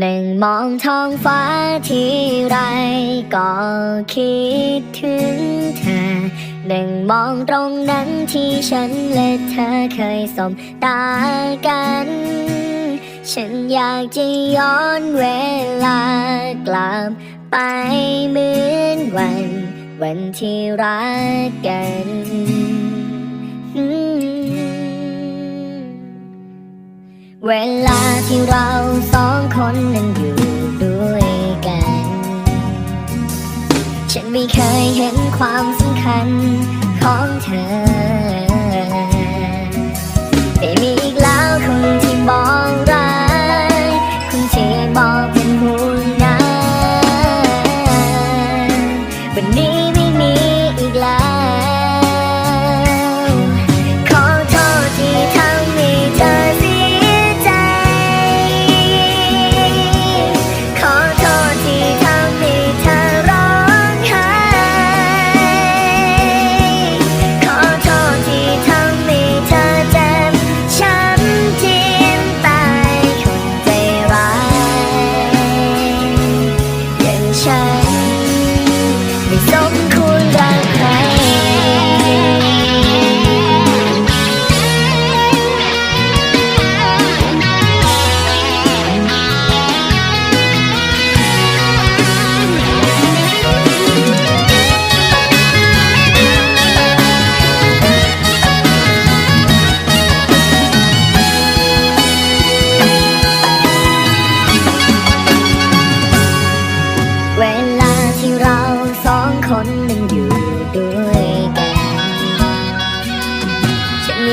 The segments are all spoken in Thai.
หนึ่งมองท้องฟ้าที่ไรก็คิดถึงเธอหนึ่งมองตรงนั้นที่ฉันและเธอเคยสบตากัน ฉันอยากจะย้อนเวลากลับไปเหมือนวัน วันที่รักกันเวลาที่เราส คนนั้นอยู่ด้วยกัน ฉันไม่เคยเห็นความสำคัญของเธอ ไม่มีอีกแล้วคนที่บอกรักคนที่บอกเป็นห่วงนะวันนี้ไม่มี ไม่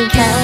นั้